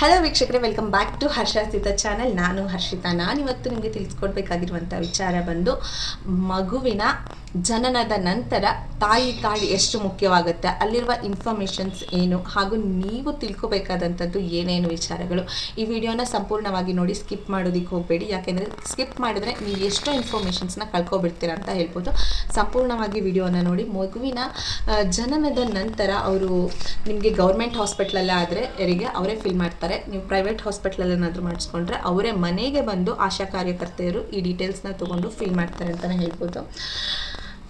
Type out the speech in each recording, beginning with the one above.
Hello ವೀಕ್ಷಕರೇ welcome back to Harshasita channel ನಾನು ಹರ್ಷಿತಾ. ನಾನಿವತ್ತು ನಿಮಗೆ ತಿಳಿಸ್ಕೊಡ್ಬೇಕಾಗಿರುವಂಥ ವಿಚಾರ ಬಂದು ಮಗುವಿನ ಜನನದ ನಂತರ ತಾಯಿ ಕಾಳು ಎಷ್ಟು ಮುಖ್ಯವಾಗುತ್ತೆ? ಅಲ್ಲಿರುವ ಇನ್ಫಾರ್ಮೇಷನ್ಸ್ ಏನು? ಹಾಗೂ ನೀವು ತಿಳ್ಕೊಬೇಕಾದಂಥದ್ದು ಏನೇನು ವಿಚಾರಗಳು? ಈ ವಿಡಿಯೋನ ಸಂಪೂರ್ಣವಾಗಿ ನೋಡಿ ಸ್ಕಿಪ್ ಮಾಡೋದಕ್ಕೆ ಹೋಗಬೇಡಿ. ಯಾಕೆಂದರೆ ಸ್ಕಿಪ್ ಮಾಡಿದ್ರೆ ನೀವು ಎಷ್ಟೋ ಇನ್ಫಾರ್ಮೇಷನ್ಸ್ನ ಕಳ್ಕೊಬಿಡ್ತೀರ ಅಂತ ಹೇಳ್ಬೋದು. ಸಂಪೂರ್ಣವಾಗಿ ವಿಡಿಯೋನ ನೋಡಿ. ಮಗುವಿನ ಜನನದ ನಂತರ ಅವರು ನಿಮಗೆ ಗೌರ್ಮೆಂಟ್ ಹಾಸ್ಪಿಟ್ಲಲ್ಲೇ ಆದರೆ ಯಾರಿಗೆ ಅವರೇ ಫಿಲ್ ಮಾಡ್ತಾರೆ. ನೀವು ಪ್ರೈವೇಟ್ ಹಾಸ್ಪಿಟ್ಲಲ್ಲಿ ಏನಾದರೂ ಮಾಡಿಸ್ಕೊಂಡ್ರೆ ಅವರೇ ಮನೆಗೆ ಬಂದು ಆಶಾ ಕಾರ್ಯಕರ್ತೆಯರು ಈ ಡೀಟೇಲ್ಸ್ನ ತೊಗೊಂಡು ಫಿಲ್ ಮಾಡ್ತಾರೆ ಅಂತಲೇ ಹೇಳ್ಬೋದು.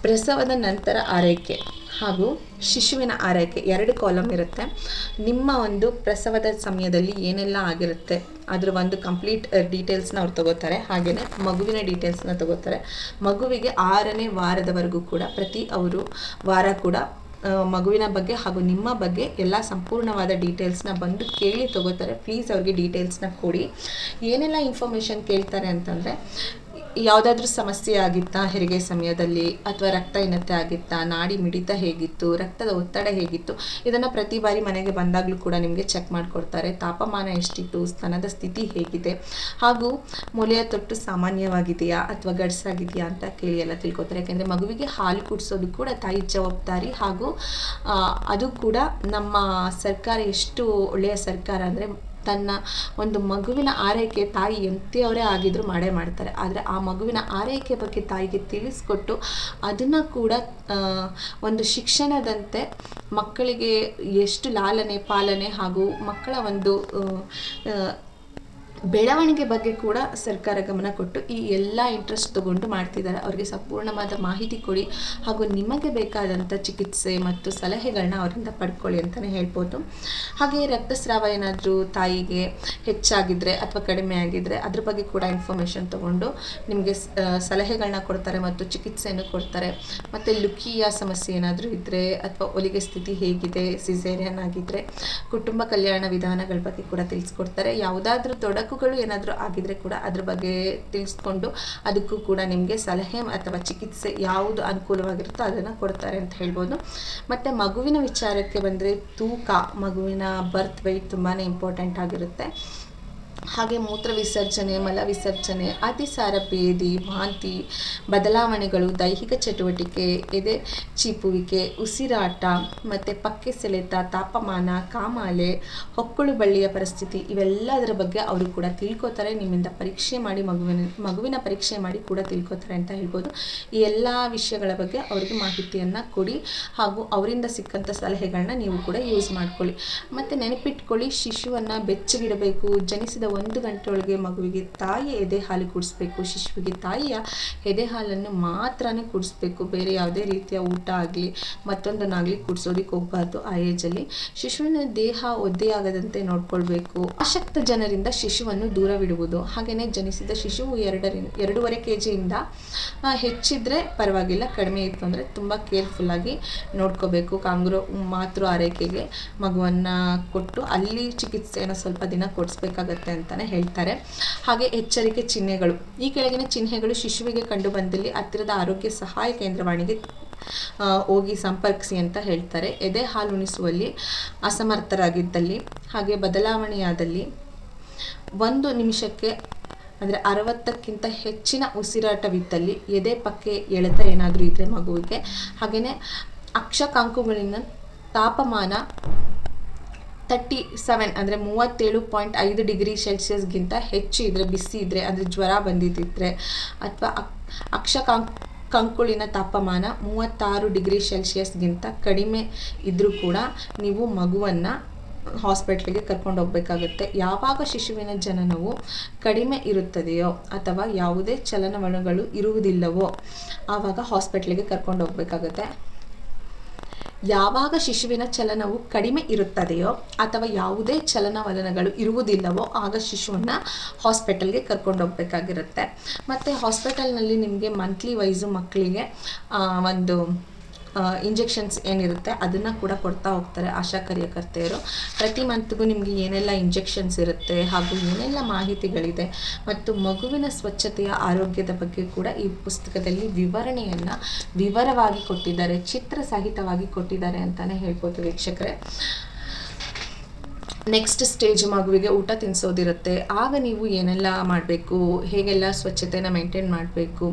ಪ್ರಸವದ ನಂತರ ಆರೈಕೆ ಹಾಗೂ ಶಿಶುವಿನ ಆರೈಕೆ ಎರಡು ಕಾಲಮ್ ಇರುತ್ತೆ. ನಿಮ್ಮ ಒಂದು ಪ್ರಸವದ ಸಮಯದಲ್ಲಿ ಏನೆಲ್ಲ ಆಗಿರುತ್ತೆ? ಅದರ ಒಂದು ಕಂಪ್ಲೀಟ್ ಡೀಟೇಲ್ಸ್ನ ಅವ್ರು ತಗೋತಾರೆ. ಹಾಗೆಯೇ ಮಗುವಿನ ಡೀಟೇಲ್ಸ್ನ ತಗೋತಾರೆ. ಮಗುವಿಗೆ ಆರನೇ ವಾರದವರೆಗೂ ಕೂಡ, ಪ್ರತಿ ಅವರು ವಾರ ಕೂಡ ಮಗುವಿನ ಬಗ್ಗೆ ಹಾಗೂ ನಿಮ್ಮ ಬಗ್ಗೆ ಎಲ್ಲ ಸಂಪೂರ್ಣವಾದ ಡೀಟೇಲ್ಸ್ನ ಬಂದು ಕೇಳಿ ತಗೋತಾರೆ. ಪ್ಲೀಸ್ ಅವ್ರಿಗೆ ಡೀಟೇಲ್ಸ್ನ ಕೊಡಿ. ಏನೆಲ್ಲ ಇನ್ಫಾರ್ಮೇಷನ್ ಕೇಳ್ತಾರೆ ಅಂತಂದರೆ ಯಾವುದಾದ್ರೂ ಸಮಸ್ಯೆ ಆಗಿತ್ತಾ, ಹೆರಿಗೆ ಸಮಯದಲ್ಲಿ ಅಥವಾ ರಕ್ತಹೀನತೆ ಆಗಿತ್ತಾ, ನಾಡಿ ಮಿಡಿತ ಹೇಗಿತ್ತು, ರಕ್ತದ ಒತ್ತಡ ಹೇಗಿತ್ತು, ಇದನ್ನು ಪ್ರತಿ ಬಾರಿ ಮನೆಗೆ ಬಂದಾಗಲೂ ಕೂಡ ನಿಮಗೆ ಚೆಕ್ ಮಾಡಿಕೊಡ್ತಾರೆ. ತಾಪಮಾನ ಎಷ್ಟಿತ್ತು, ಸ್ತನದ ಸ್ಥಿತಿ ಹೇಗಿದೆ, ಹಾಗೂ ಮೂಲೆಯ ತೊಟ್ಟು ಸಾಮಾನ್ಯವಾಗಿದೆಯಾ ಅಥವಾ ಗಡ್ಸಾಗಿದೆಯಾ ಅಂತ ಕೇಳಿ ಎಲ್ಲ ತಿಳ್ಕೊತಾರೆ. ಯಾಕೆಂದರೆ ಮಗುವಿಗೆ ಹಾಲು ಕುಡಿಸೋದು ಕೂಡ ತಾಯಿ ಜವಾಬ್ದಾರಿ ಹಾಗೂ ಅದು ಕೂಡ ನಮ್ಮ ಸರ್ಕಾರ ಎಷ್ಟು ಒಳ್ಳೆಯ ಸರ್ಕಾರ ಅಂದರೆ ತನ್ನ ಒಂದು ಮಗುವಿನ ಆರೈಕೆ ತಾಯಿ ಎಂತಿಯವರೇ ಆಗಿದ್ರು ಮಾಡೇ ಮಾಡ್ತಾರೆ. ಆದರೆ ಆ ಮಗುವಿನ ಆರೈಕೆ ಬಗ್ಗೆ ತಾಯಿಗೆ ತಿಳಿಸ್ಕೊಟ್ಟು ಅದನ್ನು ಕೂಡ ಒಂದು ಶಿಕ್ಷಣದಂತೆ ಮಕ್ಕಳಿಗೆ ಎಷ್ಟು ಲಾಲನೆ, ಪಾಲನೆ ಹಾಗೂ ಮಕ್ಕಳ ಒಂದು ಬೆಳವಣಿಗೆ ಬಗ್ಗೆ ಕೂಡ ಸರ್ಕಾರ ಗಮನ ಕೊಟ್ಟು ಈ ಎಲ್ಲ ಇಂಟ್ರೆಸ್ಟ್ ತಗೊಂಡು ಮಾಡ್ತಿದ್ದಾರೆ. ಅವರಿಗೆ ಸಂಪೂರ್ಣವಾದ ಮಾಹಿತಿ ಕೊಡಿ ಹಾಗೂ ನಿಮಗೆ ಬೇಕಾದಂಥ ಚಿಕಿತ್ಸೆ ಮತ್ತು ಸಲಹೆಗಳನ್ನ ಅವರಿಂದ ಪಡ್ಕೊಳ್ಳಿ ಅಂತಲೇ ಹೇಳ್ಬೋದು. ಹಾಗೆ ರಕ್ತಸ್ರಾವ ಏನಾದರೂ ತಾಯಿಗೆ ಹೆಚ್ಚಾಗಿದ್ದರೆ ಅಥವಾ ಕಡಿಮೆ ಆಗಿದ್ದರೆ ಅದ್ರ ಬಗ್ಗೆ ಕೂಡ ಇನ್ಫಾರ್ಮೇಷನ್ ತಗೊಂಡು ನಿಮಗೆ ಸಲಹೆಗಳನ್ನ ಕೊಡ್ತಾರೆ ಮತ್ತು ಚಿಕಿತ್ಸೆಯನ್ನು ಕೊಡ್ತಾರೆ. ಮತ್ತು ಲುಕಿಯ ಸಮಸ್ಯೆ ಏನಾದರೂ ಇದ್ದರೆ ಅಥವಾ ಒಲಿಗೆ ಸ್ಥಿತಿ ಹೇಗಿದೆ, ಸಿಸೇರಿಯನ್ ಆಗಿದ್ದರೆ ಕುಟುಂಬ ಕಲ್ಯಾಣ ವಿಧಾನಗಳ ಬಗ್ಗೆ ಕೂಡ ತಿಳಿಸ್ಕೊಡ್ತಾರೆ. ಯಾವುದಾದ್ರೂ ತೊಡಕುಗಳು ಏನಾದರೂ ಆಗಿದ್ರೆ ಕೂಡ ಅದ್ರ ಬಗ್ಗೆ ತಿಳಿಸ್ಕೊಂಡು ಅದಕ್ಕೂ ಕೂಡ ನಿಮಗೆ ಸಲಹೆ ಅಥವಾ ಚಿಕಿತ್ಸೆ ಯಾವುದು ಅನುಕೂಲವಾಗಿರುತ್ತೋ ಅದನ್ನು ಕೊಡ್ತಾರೆ ಅಂತ ಹೇಳ್ಬೋದು. ಮತ್ತು ಮಗುವಿನ ವಿಚಾರಕ್ಕೆ ಬಂದರೆ ತೂಕ, ಮಗುವಿನ ಬರ್ತ್ ವೆಯ್ಟ್ ತುಂಬಾ ಇಂಪಾರ್ಟೆಂಟ್ ಆಗಿರುತ್ತೆ. ಹಾಗೆ ಮೂತ್ರ ವಿಸರ್ಜನೆ, ಮಲ ವಿಸರ್ಜನೆ, ಅತಿಸಾರ ಭೇದಿ ವಾಂತಿ, ಬದಲಾವಣೆಗಳು, ದೈಹಿಕ ಚಟುವಟಿಕೆ, ಎದೆ ಚೀಪುವಿಕೆ, ಉಸಿರಾಟ, ಮತ್ತು ಪಕ್ಕೆ ಸೆಳೆತ, ತಾಪಮಾನ, ಕಾಮಾಲೆ, ಹೊಕ್ಕಳು ಬಳ್ಳಿಯ ಪರಿಸ್ಥಿತಿ, ಇವೆಲ್ಲದರ ಬಗ್ಗೆ ಅವರು ಕೂಡ ತಿಳ್ಕೊತಾರೆ. ನಿಮ್ಮಿಂದ ಪರೀಕ್ಷೆ ಮಾಡಿ, ಮಗುವಿನ ಮಗುವಿನ ಪರೀಕ್ಷೆ ಮಾಡಿ ಕೂಡ ತಿಳ್ಕೊತಾರೆ ಅಂತ ಹೇಳ್ಬೋದು. ಈ ಎಲ್ಲ ವಿಷಯಗಳ ಬಗ್ಗೆ ಅವರಿಗೆ ಮಾಹಿತಿಯನ್ನು ಕೊಡಿ ಹಾಗೂ ಅವರಿಂದ ಸಿಕ್ಕಂಥ ಸಲಹೆಗಳನ್ನ ನೀವು ಕೂಡ ಯೂಸ್ ಮಾಡ್ಕೊಳ್ಳಿ. ಮತ್ತು ನೆನಪಿಟ್ಕೊಳ್ಳಿ, ಶಿಶುವನ್ನು ಬೆಚ್ಚಗಿಡಬೇಕು, ಜನಿಸಿದ ಒಂದು ಗಂಟೆ ಒಳಗೆ ಮಗುವಿಗೆ ತಾಯಿ ಎದೆ ಹಾಲು ಕುಡಿಸ್ಬೇಕು, ಶಿಶುವಿಗೆ ತಾಯಿಯ ಎದೆ ಹಾಲನ್ನು ಮಾತ್ರನೇ ಕುಡಿಸ್ಬೇಕು. ಬೇರೆ ಯಾವುದೇ ರೀತಿಯ ಊಟ ಆಗಲಿ, ಮತ್ತೊಂದನ್ನಾಗಲಿ ಕುಡಿಸೋದಕ್ಕೆ ಹೋಗಬಾರ್ದು. ಆ ಏಜಲ್ಲಿ ಶಿಶುವಿನ ದೇಹ ಒದ್ದೆಯಾಗದಂತೆ ನೋಡ್ಕೊಳ್ಬೇಕು. ಆಸಕ್ತ ಜನರಿಂದ ಶಿಶುವನ್ನು ದೂರವಿಡುವುದು ಹಾಗೆಯೇ ಜನಿಸಿದ ಶಿಶುವು ಎರಡರಿಂದ, ಎರಡೂವರೆ ಕೆ ಜಿಯಿಂದ ಹೆಚ್ಚಿದ್ರೆ ಪರವಾಗಿಲ್ಲ, ಕಡಿಮೆ ಇತ್ತು ಅಂದರೆ ತುಂಬ ಕೇರ್ಫುಲ್ಲಾಗಿ ನೋಡ್ಕೋಬೇಕು. ಕಾಂಗ್ರೋ ಮಾತೃ ಆರೈಕೆಗೆ ಮಗುವನ್ನು ಕೊಟ್ಟು ಅಲ್ಲಿ ಚಿಕಿತ್ಸೆಯನ್ನು ಸ್ವಲ್ಪ ದಿನ ಕೊಡಿಸ್ಬೇಕಾಗತ್ತೆ ಅಂತಲೇ ಹೇಳ್ತಾರೆ. ಹಾಗೆ ಎಚ್ಚರಿಕೆ ಚಿಹ್ನೆಗಳು. ಈ ಕೆಳಗಿನ ಚಿಹ್ನೆಗಳು ಶಿಶುವಿಗೆ ಕಂಡು ಬಂದಲ್ಲಿ ಹತ್ತಿರದ ಆರೋಗ್ಯ ಸಹಾಯ ಕೇಂದ್ರವಾಣಿಗೆ ಹೋಗಿ ಸಂಪರ್ಕಿಸಿ ಅಂತ ಹೇಳ್ತಾರೆ. ಎದೆ ಹಾಲು ಉಣಿಸುವಲ್ಲಿ ಅಸಮರ್ಥರಾಗಿದ್ದಲ್ಲಿ, ಹಾಗೆ ಬದಲಾವಣೆಯಾದಲ್ಲಿ ಒಂದು ನಿಮಿಷಕ್ಕೆ ಅಂದರೆ ಅರವತ್ತಕ್ಕಿಂತ ಹೆಚ್ಚಿನ ಉಸಿರಾಟವಿದ್ದಲ್ಲಿ ಎದೆ ಪಕ್ಕೆ ಎಳೆತ ಏನಾದರೂ ಇದ್ದರೆ ಮಗುವಿಗೆ. ಹಾಗೆಯೇ ಅಕ್ಷಕಾಂಕುಗಳಿಂದ ತಾಪಮಾನ ತರ್ಟಿ ಸೆವೆನ್ ಅಂದರೆ ಮೂವತ್ತೇಳು ಪಾಯಿಂಟ್ ಐದು ಡಿಗ್ರಿ ಸೆಲ್ಸಿಯಸ್ಗಿಂತ ಹೆಚ್ಚು ಇದ್ದರೆ ಬಿಸಿ ಇದ್ದರೆ ಅಂದರೆ ಜ್ವರ ಬಂದಿದ್ದರೆ ಅಥವಾ ಅಕ್ ಕಂಕುಳಿನ ತಾಪಮಾನ ಮೂವತ್ತಾರು ಡಿಗ್ರಿ ಸೆಲ್ಸಿಯಸ್ಗಿಂತ ಕಡಿಮೆ ಇದ್ದರೂ ಕೂಡ ನೀವು ಮಗುವನ್ನು ಹಾಸ್ಪಿಟ್ಲಿಗೆ ಕರ್ಕೊಂಡು ಹೋಗಬೇಕಾಗುತ್ತೆ. ಯಾವಾಗ ಶಿಶುವಿನ ಜನನವು ಕಡಿಮೆ ಇರುತ್ತದೆಯೋ ಅಥವಾ ಯಾವುದೇ ಚಲನವಲನಗಳು ಇರುವುದಿಲ್ಲವೋ, ಆವಾಗ ಹಾಸ್ಪಿಟ್ಲಿಗೆ ಕರ್ಕೊಂಡು ಹೋಗಬೇಕಾಗುತ್ತೆ. ಯಾವಾಗ ಶಿಶುವಿನ ಚಲನವು ಕಡಿಮೆ ಇರುತ್ತದೆಯೋ ಅಥವಾ ಯಾವುದೇ ಚಲನವಲನಗಳು ಇರುವುದಿಲ್ಲವೋ ಆಗ ಶಿಶುವನ್ನು ಹಾಸ್ಪಿಟಲ್ಗೆ ಕರ್ಕೊಂಡು ಹೋಗಬೇಕಾಗಿರುತ್ತೆ ಮತ್ತು ಹಾಸ್ಪಿಟಲ್ನಲ್ಲಿ ನಿಮಗೆ ಮಂತ್ಲಿ ವೈಸು ಮಕ್ಕಳಿಗೆ ಒಂದು ಇಂಜೆಕ್ಷನ್ಸ್ ಏನಿರುತ್ತೆ ಅದನ್ನು ಕೂಡ ಕೊಡ್ತಾ ಹೋಗ್ತಾರೆ ಆಶಾ ಕಾರ್ಯಕರ್ತೆಯರು. ಪ್ರತಿ ಮಂತ್ಗೂ ನಿಮಗೆ ಏನೆಲ್ಲ ಇಂಜೆಕ್ಷನ್ಸ್ ಇರುತ್ತೆ ಹಾಗೂ ಏನೆಲ್ಲ ಮಾಹಿತಿಗಳಿದೆ ಮತ್ತು ಮಗುವಿನ ಸ್ವಚ್ಛತೆಯ ಆರೋಗ್ಯದ ಬಗ್ಗೆ ಕೂಡ ಈ ಪುಸ್ತಕದಲ್ಲಿ ವಿವರಣೆಯನ್ನು ವಿವರವಾಗಿ ಕೊಟ್ಟಿದ್ದಾರೆ ಚಿತ್ರ ಸಹಿತವಾಗಿ ಕೊಟ್ಟಿದ್ದಾರೆ ಅಂತಲೇ ಹೇಳ್ಬೋದು ವೀಕ್ಷಕರೇ. ನೆಕ್ಸ್ಟ್ ಸ್ಟೇಜ್ ಮಗುವಿಗೆ ಊಟ ತಿನ್ಸೋದಿರುತ್ತೆ. ಆಗ ನೀವು ಏನೆಲ್ಲ ಮಾಡಬೇಕು? ಹೇಗೆಲ್ಲ ಸ್ವಚ್ಛತೆನ ಮೇಂಟೈನ್ ಮಾಡಬೇಕು?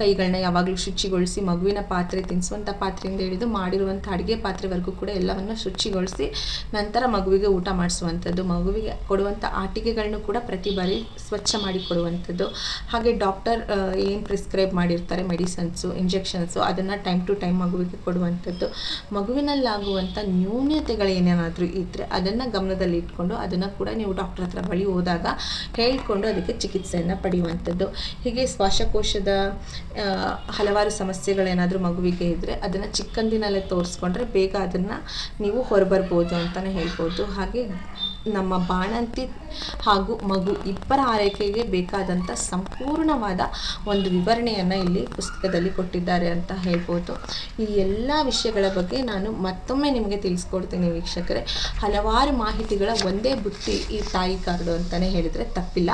ಕೈಗಳನ್ನ ಯಾವಾಗಲೂ ಶುಚಿಗೊಳಿಸಿ ಮಗುವಿನ ಪಾತ್ರೆ ತಿನ್ನಿಸುವಂಥ ಪಾತ್ರೆಯಿಂದ ಹಿಡಿದು ಮಾಡಿರುವಂಥ ಅಡುಗೆ ಪಾತ್ರೆವರೆಗೂ ಕೂಡ ಎಲ್ಲವನ್ನು ಶುಚಿಗೊಳಿಸಿ ನಂತರ ಮಗುವಿಗೆ ಊಟ ಮಾಡಿಸುವಂಥದ್ದು. ಮಗುವಿಗೆ ಕೊಡುವಂಥ ಆಟಿಕೆಗಳನ್ನು ಕೂಡ ಪ್ರತಿ ಬಾರಿ ಸ್ವಚ್ಛ ಮಾಡಿ ಕೊಡುವಂಥದ್ದು. ಹಾಗೆ ಡಾಕ್ಟರ್ ಏನು ಪ್ರಿಸ್ಕ್ರೈಬ್ ಮಾಡಿರ್ತಾರೆ? ಮೆಡಿಸನ್ಸು ಇಂಜೆಕ್ಷನ್ಸು ಅದನ್ನು ಟೈಮ್ ಟು ಟೈಮ್ ಮಗುವಿಗೆ ಕೊಡುವಂಥದ್ದು. ಮಗುವಿನಲ್ಲಾಗುವಂಥ ನ್ಯೂನ್ಯತೆಗಳು ಏನೇನಾದರೂ ಇದ್ದರೆ ಅದನ್ನು ಗಮನದಲ್ಲಿ ಇಟ್ಕೊಂಡು ಅದನ್ನು ಕೂಡ ನೀವು ಡಾಕ್ಟರ್ ಹತ್ರ ಬಳಿ ಹೋದಾಗ ಹೇಳಿಕೊಂಡು ಅದಕ್ಕೆ ಚಿಕಿತ್ಸೆಯನ್ನು ಪಡೆಯುವಂಥದ್ದು. ಹೀಗೆ ಶ್ವಾಸಕೋಶದ ಹಲವಾರು ಸಮಸ್ಯೆಗಳೇನಾದರೂ ಮಗುವಿಗೆ ಇದ್ದರೆ ಅದನ್ನು ಚಿಕ್ಕಂದಿನಲ್ಲೇ ತೋರಿಸ್ಕೊಂಡ್ರೆ ಬೇಗ ಅದನ್ನು ನೀವು ಹೊರಬರ್ಬೋದು ಅಂತಲೇ ಹೇಳ್ಬೋದು. ಹಾಗೆ ನಮ್ಮ ಬಾಣಂತಿ ಹಾಗೂ ಮಗು ಇಬ್ಬರ ಆರೈಕೆಗೆ ಬೇಕಾದಂಥ ಸಂಪೂರ್ಣವಾದ ಒಂದು ವಿವರಣೆಯನ್ನು ಇಲ್ಲಿ ಪುಸ್ತಕದಲ್ಲಿ ಕೊಟ್ಟಿದ್ದಾರೆ ಅಂತ ಹೇಳ್ಬೋದು. ಈ ಎಲ್ಲ ವಿಷಯಗಳ ಬಗ್ಗೆ ನಾನು ಮತ್ತೊಮ್ಮೆ ನಿಮಗೆ ತಿಳಿಸ್ಕೊಡ್ತೀನಿ ವೀಕ್ಷಕರೇ. ಹಲವಾರು ಮಾಹಿತಿಗಳ ಒಂದೇ ಬುತ್ತಿ ಈ ತಾಯಿ ಕಾರ್ಡು ಅಂತಲೇ ಹೇಳಿದರೆ ತಪ್ಪಿಲ್ಲ.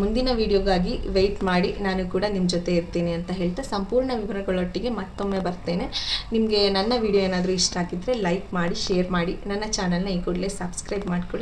ಮುಂದಿನ ವಿಡಿಯೋಗಾಗಿ ವೆಯ್ಟ್ ಮಾಡಿ, ನಾನು ಕೂಡ ನಿಮ್ಮ ಜೊತೆ ಇರ್ತೀನಿ ಅಂತ ಹೇಳ್ತಾ ಸಂಪೂರ್ಣ ವಿವರಗಳೊಟ್ಟಿಗೆ ಮತ್ತೊಮ್ಮೆ ಬರ್ತೇನೆ. ನಿಮಗೆ ನನ್ನ ವಿಡಿಯೋ ಏನಾದರೂ ಇಷ್ಟ ಆಗಿದ್ದರೆ ಲೈಕ್ ಮಾಡಿ ಶೇರ್ ಮಾಡಿ. ನನ್ನ ಚಾನಲ್ನ ಈ ಕೂಡಲೇ ಸಬ್ಸ್ಕ್ರೈಬ್ ಮಾಡ್ಕೊಳ್ಳಿ.